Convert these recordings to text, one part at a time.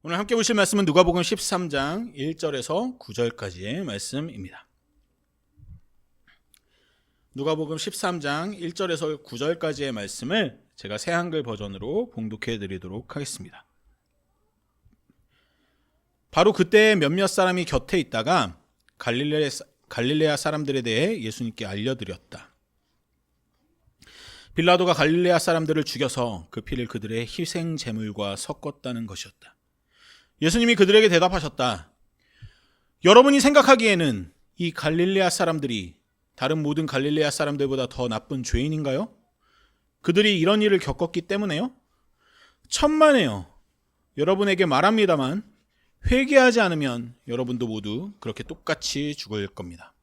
오늘 함께 보실 말씀은 누가복음 13장 1절에서 9절까지의 말씀입니다. 누가복음 13장 1절에서 9절까지의 말씀을 제가 새 한글 버전으로 봉독해 드리도록 하겠습니다. 바로 그때 몇몇 사람이 곁에 있다가 갈릴레, 갈릴레아 사람들에 대해 예수님께 알려드렸다. 빌라도가 갈릴레아 사람들을 죽여서 그 피를 그들의 희생 제물과 섞었다는 것이었다. 예수님이 그들에게 대답하셨다. 여러분이 생각하기에는 이 갈릴레아 사람들이 다른 모든 갈릴레아 사람들보다 더 나쁜 죄인인가요? 그들이 이런 일을 겪었기 때문에요? 천만에요. 여러분에게 말합니다만 회개하지 않으면 여러분도 모두 그렇게 똑같이 죽을 겁니다.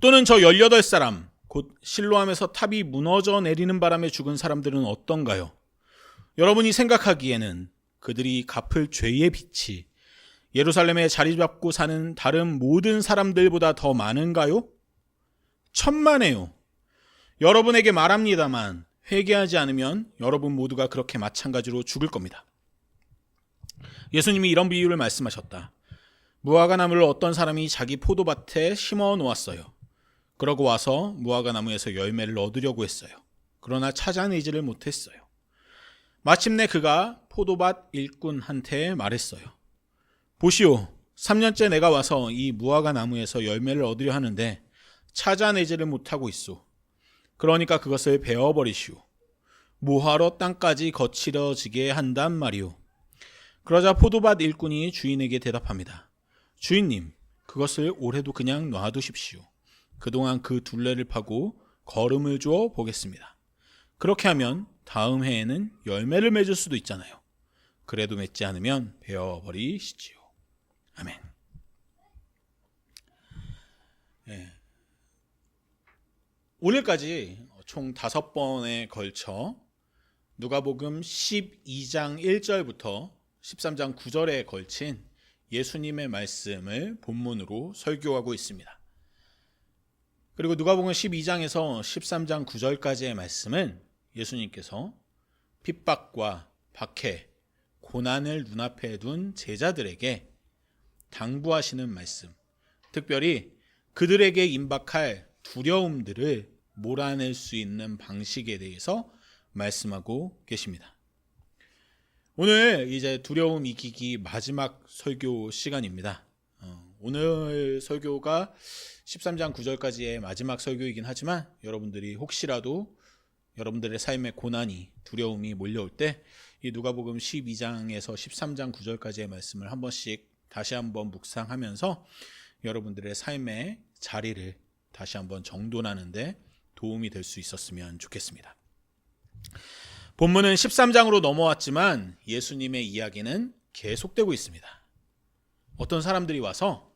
또는 저 18사람, 곧 실로암에서 탑이 무너져 내리는 바람에 죽은 사람들은 어떤가요? 여러분이 생각하기에는 그들이 갚을 죄의 빛이 예루살렘에 자리 잡고 사는 다른 모든 사람들보다 더 많은가요? 천만에요. 여러분에게 말합니다만 회개하지 않으면 여러분 모두가 그렇게 마찬가지로 죽을 겁니다. 예수님이 이런 비유를 말씀하셨다. 무화과 나무를 어떤 사람이 자기 포도밭에 심어 놓았어요. 그러고 와서 무화과 나무에서 열매를 얻으려고 했어요. 그러나 찾아내지를 못했어요. 마침내 그가 포도밭 일꾼한테 말했어요. 보시오, 3년째 내가 와서 이 무화과 나무에서 열매를 얻으려 하는데 찾아내지를 못하고 있소. 그러니까 그것을 베어버리시오. 뭐하러 땅까지 거칠어지게 한단 말이오. 그러자 포도밭 일꾼이 주인에게 대답합니다. 주인님, 그것을 올해도 그냥 놔두십시오. 그동안 그 둘레를 파고 걸음을 주어 보겠습니다. 그렇게 하면 다음 해에는 열매를 맺을 수도 있잖아요. 그래도 맺지 않으면 베어버리시지요. 아멘. 예. 오늘까지 총 다섯 번에 걸쳐 누가복음 12장 1절부터 13장 9절에 걸친 예수님의 말씀을 본문으로 설교하고 있습니다. 그리고 누가복음 12장에서 13장 9절까지의 말씀은 예수님께서 핍박과 박해, 고난을 눈앞에 둔 제자들에게 당부하시는 말씀, 특별히 그들에게 임박할 두려움들을 몰아낼 수 있는 방식에 대해서 말씀하고 계십니다. 오늘 이제 두려움 이기기 마지막 설교 시간입니다. 어, 오늘 설교가 13장 9절까지의 마지막 설교이긴 하지만 여러분들이 혹시라도 여러분들의 삶에 고난이 두려움이 몰려올 때 이 누가복음 12장에서 13장 9절까지의 말씀을 한 번씩 다시 한번 묵상하면서 여러분들의 삶의 자리를 다시 한번 정돈하는데 도움이 될 수 있었으면 좋겠습니다. 본문은 13장으로 넘어왔지만 예수님의 이야기는 계속되고 있습니다. 어떤 사람들이 와서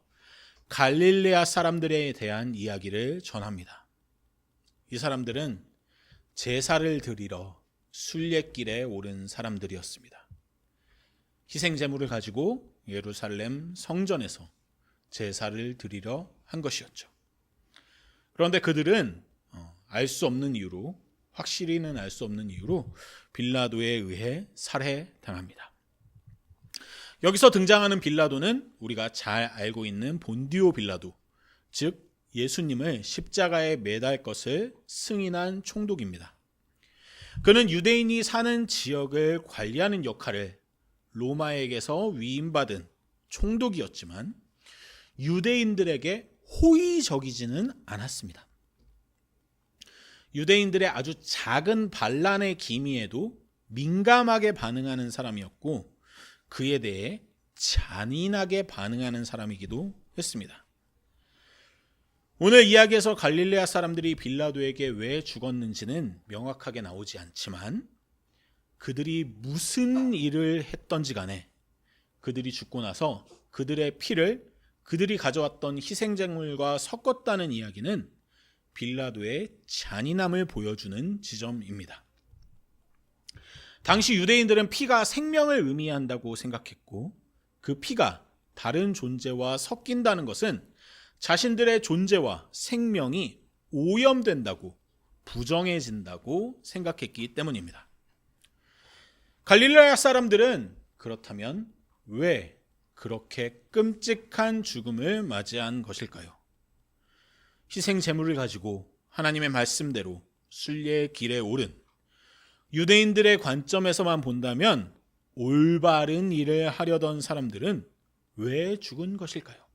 갈릴레아 사람들에 대한 이야기를 전합니다. 이 사람들은 제사를 드리러 순례길에 오른 사람들이었습니다. 희생 제물을 가지고 예루살렘 성전에서 제사를 드리러 한 것이었죠. 그런데 그들은 알 수 없는 이유로 확실히는 알 수 없는 이유로 빌라도에 의해 살해당합니다. 여기서 등장하는 빌라도는 우리가 잘 알고 있는 본디오 빌라도, 즉 예수님을 십자가에 매달 것을 승인한 총독입니다. 그는 유대인이 사는 지역을 관리하는 역할을 로마에게서 위임받은 총독이었지만 유대인들에게 호의적이지는 않았습니다. 유대인들의 아주 작은 반란의 기미에도 민감하게 반응하는 사람이었고 그에 대해 잔인하게 반응하는 사람이기도 했습니다. 오늘 이야기에서 갈릴레아 사람들이 빌라도에게 왜 죽었는지는 명확하게 나오지 않지만 그들이 무슨 일을 했던지 간에 그들이 죽고 나서 그들의 피를 그들이 가져왔던 희생제물과 섞었다는 이야기는 빌라도의 잔인함을 보여주는 지점입니다. 당시 유대인들은 피가 생명을 의미한다고 생각했고 그 피가 다른 존재와 섞인다는 것은 자신들의 존재와 생명이 오염된다고 부정해진다고 생각했기 때문입니다. 갈릴레아 사람들은 그렇다면 왜 그렇게 끔찍한 죽음을 맞이한 것일까요? 희생 제물을 가지고 하나님의 말씀대로 순례의 길에 오른 유대인들의 관점에서만 본다면 올바른 일을 하려던 사람들은 왜 죽은 것일까요?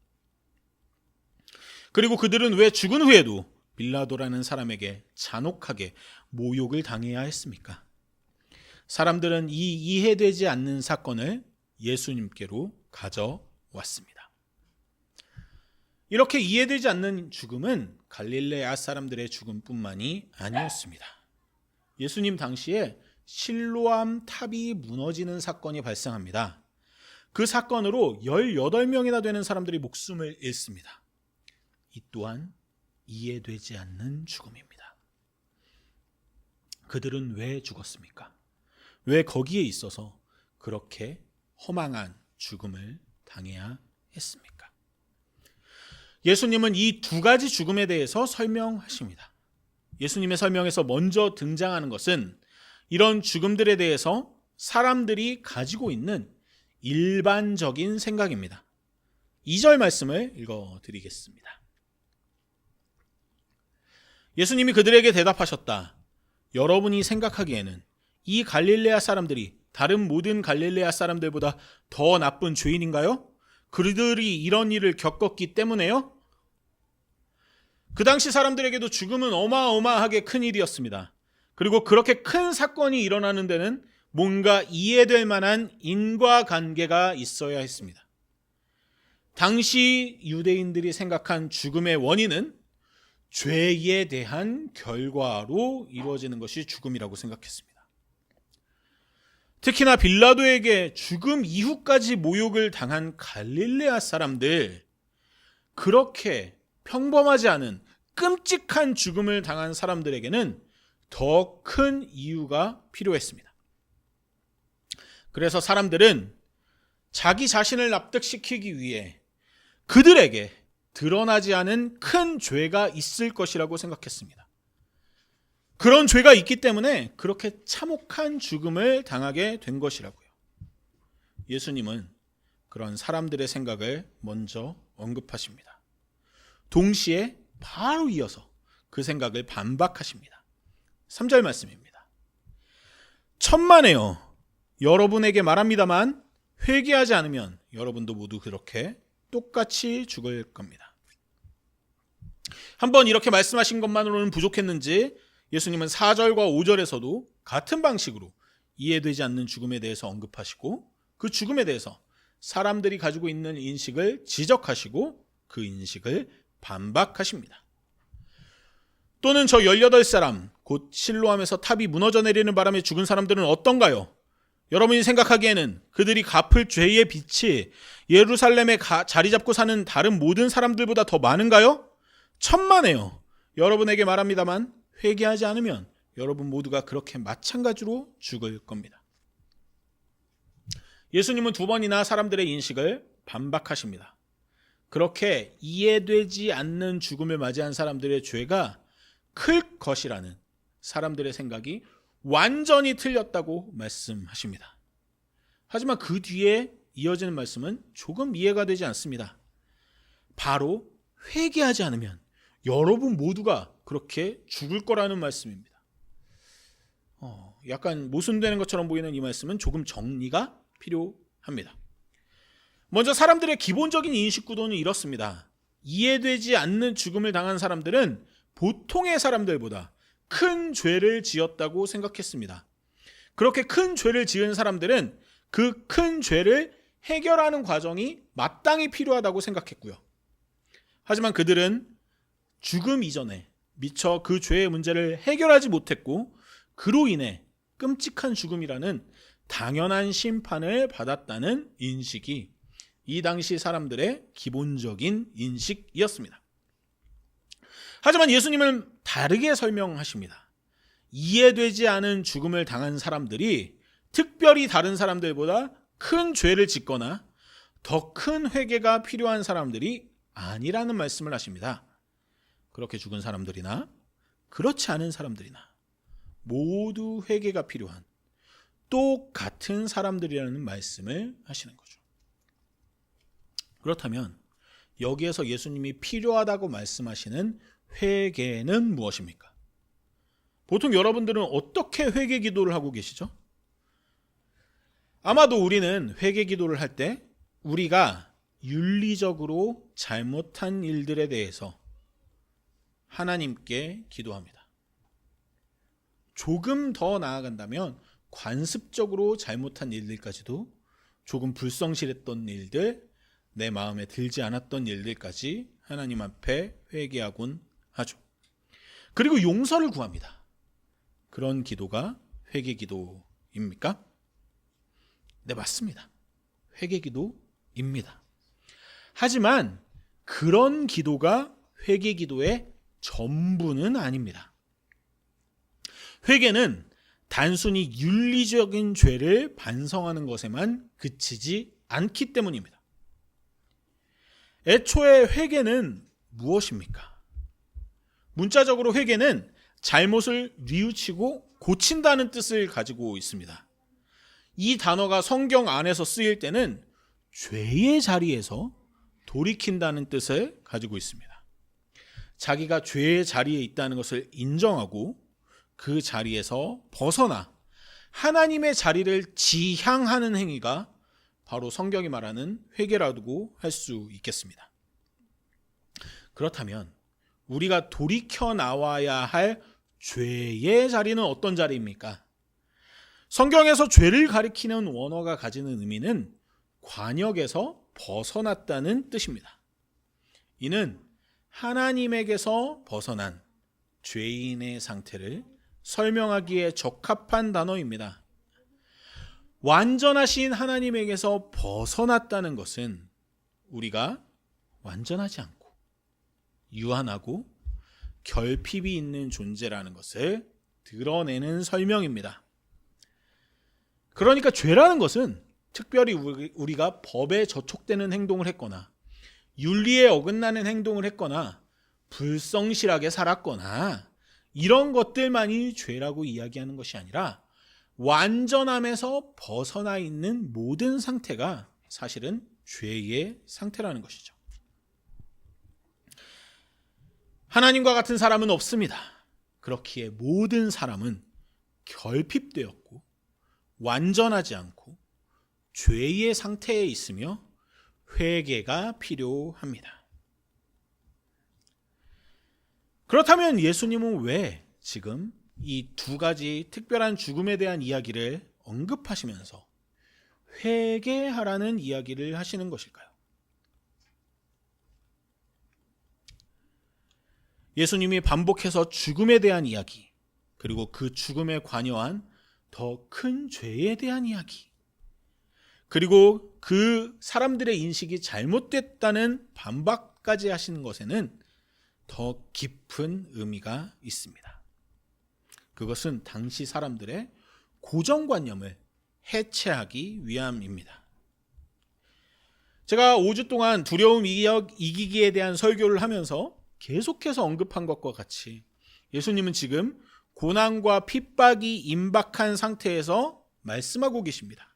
그리고 그들은 왜 죽은 후에도 빌라도라는 사람에게 잔혹하게 모욕을 당해야 했습니까? 사람들은 이 이해되지 않는 사건을 예수님께로 가져왔습니다. 이렇게 이해되지 않는 죽음은 갈릴레아 사람들의 죽음뿐만이 아니었습니다. 예수님 당시에 실로암 탑이 무너지는 사건이 발생합니다. 그 사건으로 18명이나 되는 사람들이 목숨을 잃습니다. 이 또한 이해되지 않는 죽음입니다. 그들은 왜 죽었습니까? 왜 거기에 있어서 그렇게 허망한 죽음을 당해야 했습니까? 예수님은 이 두 가지 죽음에 대해서 설명하십니다. 예수님의 설명에서 먼저 등장하는 것은 이런 죽음들에 대해서 사람들이 가지고 있는 일반적인 생각입니다. 2절 말씀을 읽어 드리겠습니다. 예수님이 그들에게 대답하셨다. 여러분이 생각하기에는 이 갈릴레아 사람들이 다른 모든 갈릴레아 사람들보다 더 나쁜 죄인인가요? 그들이 이런 일을 겪었기 때문에요? 그 당시 사람들에게도 죽음은 어마어마하게 큰 일이었습니다. 그리고 그렇게 큰 사건이 일어나는 데는 뭔가 이해될 만한 인과관계가 있어야 했습니다. 당시 유대인들이 생각한 죽음의 원인은 죄에 대한 결과로 이루어지는 것이 죽음이라고 생각했습니다. 특히나 빌라도에게 죽음 이후까지 모욕을 당한 갈릴레아 사람들, 그렇게 평범하지 않은 끔찍한 죽음을 당한 사람들에게는 더 큰 이유가 필요했습니다. 그래서 사람들은 자기 자신을 납득시키기 위해 그들에게 드러나지 않은 큰 죄가 있을 것이라고 생각했습니다. 그런 죄가 있기 때문에 그렇게 참혹한 죽음을 당하게 된 것이라고요. 예수님은 그런 사람들의 생각을 먼저 언급하십니다. 동시에 바로 이어서 그 생각을 반박하십니다. 3절 말씀입니다. 천만에요. 여러분에게 말합니다만 회개하지 않으면 여러분도 모두 그렇게 똑같이 죽을 겁니다. 한번 이렇게 말씀하신 것만으로는 부족했는지 예수님은 4절과 5절에서도 같은 방식으로 이해되지 않는 죽음에 대해서 언급하시고 그 죽음에 대해서 사람들이 가지고 있는 인식을 지적하시고 그 인식을 반박하십니다. 또는 저 18사람, 곧 실로함에서 탑이 무너져 내리는 바람에 죽은 사람들은 어떤가요? 여러분이 생각하기에는 그들이 갚을 죄의 빛이 예루살렘에 가, 자리 잡고 사는 다른 모든 사람들보다 더 많은가요? 천만에요. 여러분에게 말합니다만 회개하지 않으면 여러분 모두가 그렇게 마찬가지로 죽을 겁니다. 예수님은 두 번이나 사람들의 인식을 반박하십니다. 그렇게 이해되지 않는 죽음을 맞이한 사람들의 죄가 클 것이라는 사람들의 생각이 완전히 틀렸다고 말씀하십니다. 하지만 그 뒤에 이어지는 말씀은 조금 이해가 되지 않습니다. 바로 회개하지 않으면 여러분 모두가 그렇게 죽을 거라는 말씀입니다. 어, 약간 모순되는 것처럼 보이는 이 말씀은 조금 정리가 필요합니다. 먼저 사람들의 기본적인 인식 구도는 이렇습니다. 이해되지 않는 죽음을 당한 사람들은 보통의 사람들보다 큰 죄를 지었다고 생각했습니다. 그렇게 큰 죄를 지은 사람들은 그 큰 죄를 해결하는 과정이 마땅히 필요하다고 생각했고요. 하지만 그들은 죽음 이전에 미처 그 죄의 문제를 해결하지 못했고 그로 인해 끔찍한 죽음이라는 당연한 심판을 받았다는 인식이 이 당시 사람들의 기본적인 인식이었습니다. 하지만 예수님은 다르게 설명하십니다. 이해되지 않은 죽음을 당한 사람들이 특별히 다른 사람들보다 큰 죄를 짓거나 더 큰 회개가 필요한 사람들이 아니라는 말씀을 하십니다. 그렇게 죽은 사람들이나 그렇지 않은 사람들이나 모두 회개가 필요한 똑같은 사람들이라는 말씀을 하시는 거죠. 그렇다면 여기에서 예수님이 필요하다고 말씀하시는 회개는 무엇입니까? 보통 여러분들은 어떻게 회개 기도를 하고 계시죠? 아마도 우리는 회개 기도를 할 때 우리가 윤리적으로 잘못한 일들에 대해서 하나님께 기도합니다. 조금 더 나아간다면 관습적으로 잘못한 일들까지도 조금 불성실했던 일들, 내 마음에 들지 않았던 일들까지 하나님 앞에 회개하곤 하죠. 그리고 용서를 구합니다. 그런 기도가 회개 기도입니까? 네, 맞습니다. 회개 기도입니다. 하지만 그런 기도가 회개 기도의 전부는 아닙니다. 회개는 단순히 윤리적인 죄를 반성하는 것에만 그치지 않기 때문입니다. 애초에 회개는 무엇입니까? 문자적으로 회개는 잘못을 뉘우치고 고친다는 뜻을 가지고 있습니다. 이 단어가 성경 안에서 쓰일 때는 죄의 자리에서 돌이킨다는 뜻을 가지고 있습니다. 자기가 죄의 자리에 있다는 것을 인정하고 그 자리에서 벗어나 하나님의 자리를 지향하는 행위가 바로 성경이 말하는 회개라고 할 수 있겠습니다. 그렇다면 우리가 돌이켜 나와야 할 죄의 자리는 어떤 자리입니까? 성경에서 죄를 가리키는 원어가 가지는 의미는 관역에서 벗어났다는 뜻입니다. 이는 하나님에게서 벗어난 죄인의 상태를 설명하기에 적합한 단어입니다. 완전하신 하나님에게서 벗어났다는 것은 우리가 완전하지 않고 유한하고 결핍이 있는 존재라는 것을 드러내는 설명입니다. 그러니까 죄라는 것은 특별히 우리가 법에 저촉되는 행동을 했거나 윤리에 어긋나는 행동을 했거나 불성실하게 살았거나 이런 것들만이 죄라고 이야기하는 것이 아니라 완전함에서 벗어나 있는 모든 상태가 사실은 죄의 상태라는 것이죠. 하나님과 같은 사람은 없습니다. 그렇기에 모든 사람은 결핍되었고 완전하지 않고 죄의 상태에 있으며 회개가 필요합니다. 그렇다면 예수님은 왜 지금 이 두 가지 특별한 죽음에 대한 이야기를 언급하시면서 회개하라는 이야기를 하시는 것일까요? 예수님이 반복해서 죽음에 대한 이야기, 그리고 그 죽음에 관여한 더 큰 죄에 대한 이야기, 그리고 그 사람들의 인식이 잘못됐다는 반박까지 하시는 것에는 더 깊은 의미가 있습니다. 그것은 당시 사람들의 고정관념을 해체하기 위함입니다. 제가 5주 동안 두려움 이기기에 대한 설교를 하면서 계속해서 언급한 것과 같이 예수님은 지금 고난과 핍박이 임박한 상태에서 말씀하고 계십니다.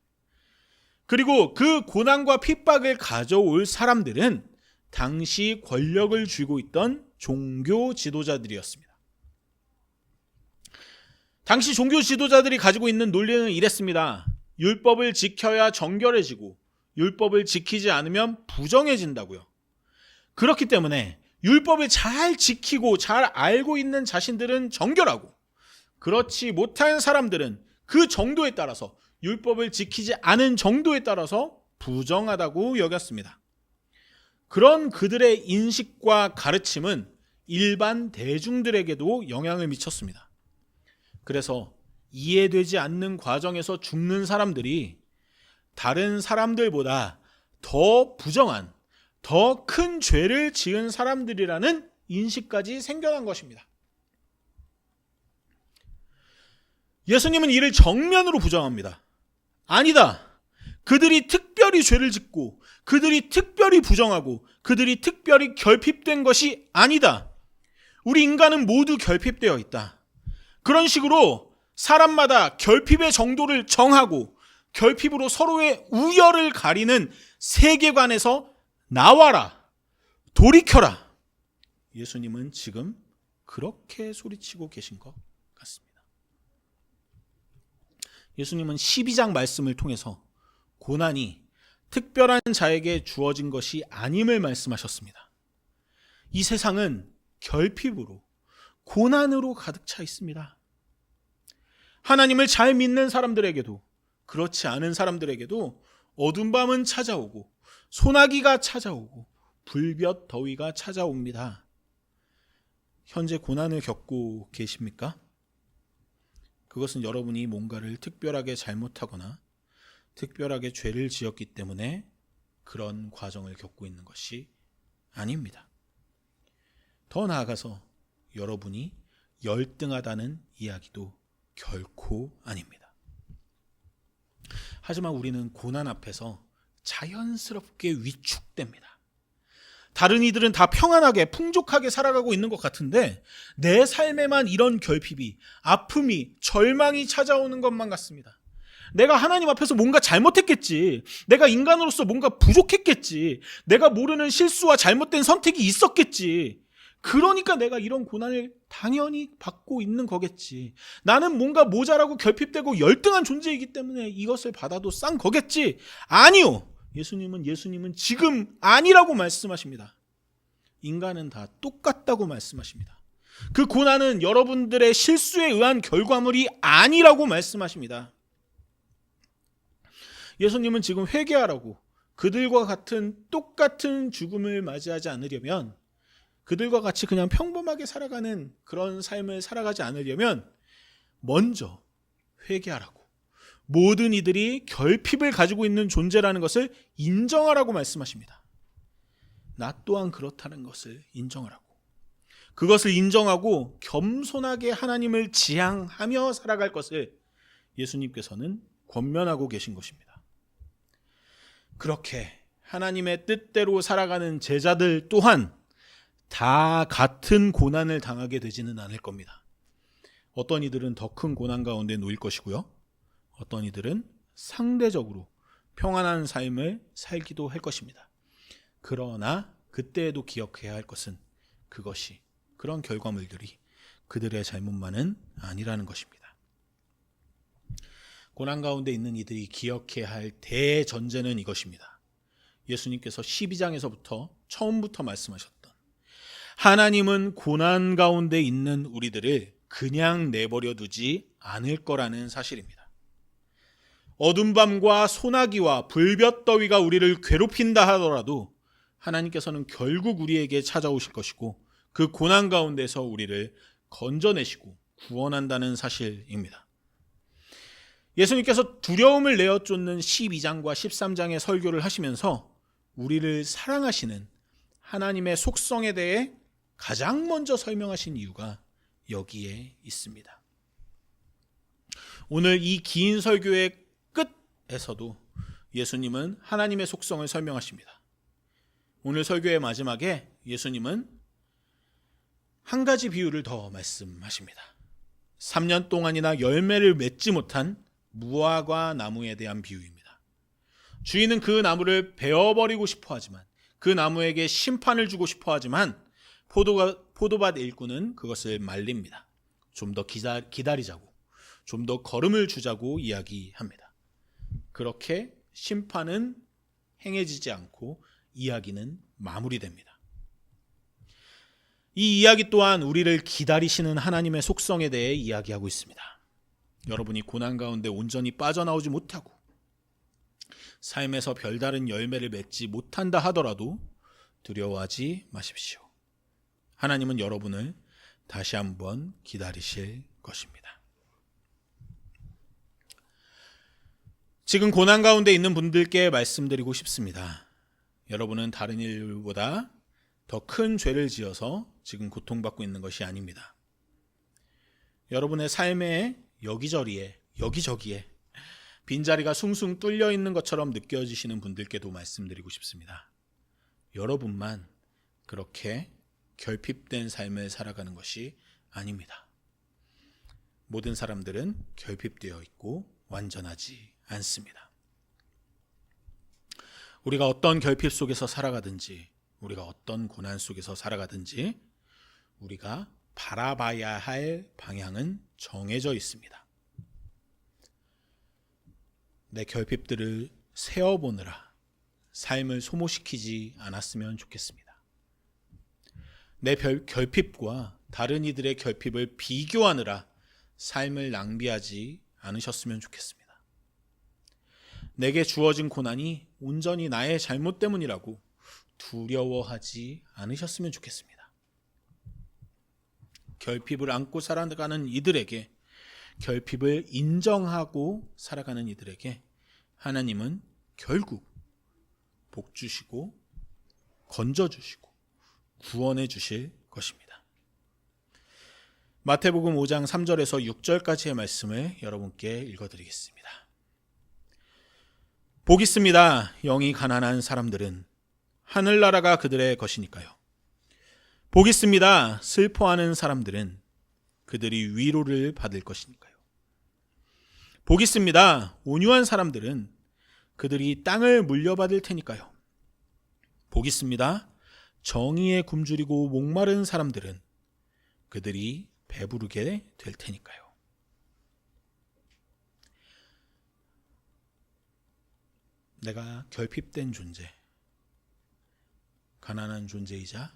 그리고 그 고난과 핍박을 가져올 사람들은 당시 권력을 쥐고 있던 종교 지도자들이었습니다. 당시 종교 지도자들이 가지고 있는 논리는 이랬습니다. 율법을 지켜야 정결해지고 율법을 지키지 않으면 부정해진다고요. 그렇기 때문에 율법을 잘 지키고 잘 알고 있는 자신들은 정결하고 그렇지 못한 사람들은 그 정도에 따라서 율법을 지키지 않은 정도에 따라서 부정하다고 여겼습니다. 그런 그들의 인식과 가르침은 일반 대중들에게도 영향을 미쳤습니다. 그래서 이해되지 않는 과정에서 죽는 사람들이 다른 사람들보다 더 부정한, 더 큰 죄를 지은 사람들이라는 인식까지 생겨난 것입니다. 예수님은 이를 정면으로 부정합니다. 아니다. 그들이 특별히 죄를 짓고 그들이 특별히 부정하고 그들이 특별히 결핍된 것이 아니다. 우리 인간은 모두 결핍되어 있다. 그런 식으로 사람마다 결핍의 정도를 정하고 결핍으로 서로의 우열을 가리는 세계관에서 나와라. 돌이켜라. 예수님은 지금 그렇게 소리치고 계신 것 같습니다. 예수님은 12장 말씀을 통해서 고난이 특별한 자에게 주어진 것이 아님을 말씀하셨습니다. 이 세상은 결핍으로 고난으로 가득 차 있습니다. 하나님을 잘 믿는 사람들에게도 그렇지 않은 사람들에게도 어둠 밤은 찾아오고 소나기가 찾아오고 불볕 더위가 찾아옵니다. 현재 고난을 겪고 계십니까? 그것은 여러분이 뭔가를 특별하게 잘못하거나 특별하게 죄를 지었기 때문에 그런 과정을 겪고 있는 것이 아닙니다. 더 나아가서 여러분이 열등하다는 이야기도 결코 아닙니다. 하지만 우리는 고난 앞에서 자연스럽게 위축됩니다. 다른 이들은 다 평안하게 풍족하게 살아가고 있는 것 같은데 내 삶에만 이런 결핍이 아픔이 절망이 찾아오는 것만 같습니다. 내가 하나님 앞에서 뭔가 잘못했겠지. 내가 인간으로서 뭔가 부족했겠지. 내가 모르는 실수와 잘못된 선택이 있었겠지. 그러니까 내가 이런 고난을 당연히 받고 있는 거겠지. 나는 뭔가 모자라고 결핍되고 열등한 존재이기 때문에 이것을 받아도 싼 거겠지. 아니요. 예수님은 예수님은 지금 아니라고 말씀하십니다. 인간은 다 똑같다고 말씀하십니다. 그 고난은 여러분들의 실수에 의한 결과물이 아니라고 말씀하십니다. 예수님은 지금 회개하라고 그들과 같은 똑같은 죽음을 맞이하지 않으려면 그들과 같이 그냥 평범하게 살아가는 그런 삶을 살아가지 않으려면 먼저 회개하라고 모든 이들이 결핍을 가지고 있는 존재라는 것을 인정하라고 말씀하십니다. 나 또한 그렇다는 것을 인정하라고. 그것을 인정하고 겸손하게 하나님을 지향하며 살아갈 것을 예수님께서는 권면하고 계신 것입니다. 그렇게 하나님의 뜻대로 살아가는 제자들 또한 다 같은 고난을 당하게 되지는 않을 겁니다. 어떤 이들은 더 큰 고난 가운데 놓일 것이고요. 어떤 이들은 상대적으로 평안한 삶을 살기도 할 것입니다. 그러나 그때에도 기억해야 할 것은 그것이 그런 결과물들이 그들의 잘못만은 아니라는 것입니다. 고난 가운데 있는 이들이 기억해야 할 대전제는 이것입니다. 예수님께서 12장에서부터 처음부터 말씀하셨던 하나님은 고난 가운데 있는 우리들을 그냥 내버려 두지 않을 거라는 사실입니다. 어둠 밤과 소나기와 불볕 더위가 우리를 괴롭힌다 하더라도 하나님께서는 결국 우리에게 찾아오실 것이고 그 고난 가운데서 우리를 건져내시고 구원한다는 사실입니다. 예수님께서 두려움을 내어 쫓는 12장과 13장의 설교를 하시면서 우리를 사랑하시는 하나님의 속성에 대해 가장 먼저 설명하신 이유가 여기에 있습니다. 오늘 이 긴 설교의 끝 에서도 예수님은 하나님의 속성을 설명하십니다. 오늘 설교의 마지막에 예수님은 한 가지 비유를 더 말씀하십니다. 3년 동안이나 열매를 맺지 못한 무화과 나무에 대한 비유입니다. 주인은 그 나무를 베어버리고 싶어 하지만 그 나무에게 심판을 주고 싶어 하지만 포도가, 포도밭 일꾼은 그것을 말립니다. 좀 더 기다리자고, 좀 더 걸음을 주자고 이야기합니다. 그렇게 심판은 행해지지 않고 이야기는 마무리됩니다. 이 이야기 또한 우리를 기다리시는 하나님의 속성에 대해 이야기하고 있습니다. 여러분이 고난 가운데 온전히 빠져나오지 못하고 삶에서 별다른 열매를 맺지 못한다 하더라도 두려워하지 마십시오. 하나님은 여러분을 다시 한번 기다리실 것입니다. 지금 고난 가운데 있는 분들께 말씀드리고 싶습니다. 여러분은 다른 일보다 더 큰 죄를 지어서 지금 고통받고 있는 것이 아닙니다. 여러분의 삶의 여기저기에 여기저기에 빈자리가 숭숭 뚫려 있는 것처럼 느껴지시는 분들께도 말씀드리고 싶습니다. 여러분만 그렇게 결핍된 삶을 살아가는 것이 아닙니다. 모든 사람들은 결핍되어 있고 완전하지 않습니다. 우리가 어떤 결핍 속에서 살아가든지, 우리가 어떤 고난 속에서 살아가든지, 우리가 바라봐야 할 방향은 정해져 있습니다. 내 결핍들을 세어보느라 삶을 소모시키지 않았으면 좋겠습니다. 내 별- 결핍과 다른 이들의 결핍을 비교하느라 삶을 낭비하지 않으셨으면 좋겠습니다. 내게 주어진 고난이 온전히 나의 잘못 때문이라고 두려워하지 않으셨으면 좋겠습니다. 결핍을 안고 살아가는 이들에게 결핍을 인정하고 살아가는 이들에게 하나님은 결국 복 주시고 건져 주시고 구원해 주실 것입니다. 마태복음 5장 3절에서 6절까지의 말씀을 여러분께 읽어 드리겠습니다. 복 있습니다. 영이 가난한 사람들은 하늘나라가 그들의 것이니까요. 복 있습니다. 슬퍼하는 사람들은 그들이 위로를 받을 것이니까요. 복 있습니다. 온유한 사람들은 그들이 땅을 물려받을 테니까요. 복 있습니다. 정의에 굶주리고 목마른 사람들은 그들이 배부르게 될 테니까요. 내가 결핍된 존재, 가난한 존재이자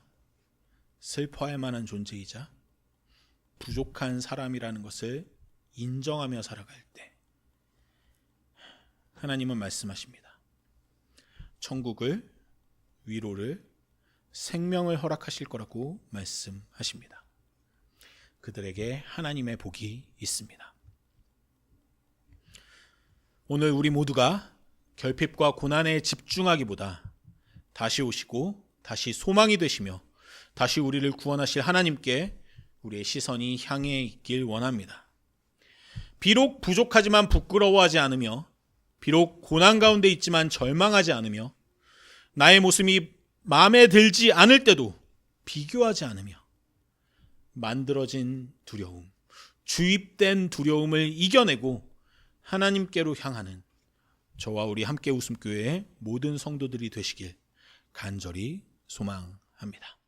슬퍼할 만한 존재이자 부족한 사람이라는 것을 인정하며 살아갈 때 하나님은 말씀하십니다. 천국을 위로를 생명을 허락하실 거라고 말씀하십니다. 그들에게 하나님의 복이 있습니다. 오늘 우리 모두가 결핍과 고난에 집중하기보다 다시 오시고 다시 소망이 되시며 다시 우리를 구원하실 하나님께 우리의 시선이 향해 있길 원합니다. 비록 부족하지만 부끄러워하지 않으며 비록 고난 가운데 있지만 절망하지 않으며 나의 모습이 마음에 들지 않을 때도 비교하지 않으며 만들어진 두려움, 주입된 두려움을 이겨내고 하나님께로 향하는 저와 우리 함께 웃음교회의 모든 성도들이 되시길 간절히 소망합니다.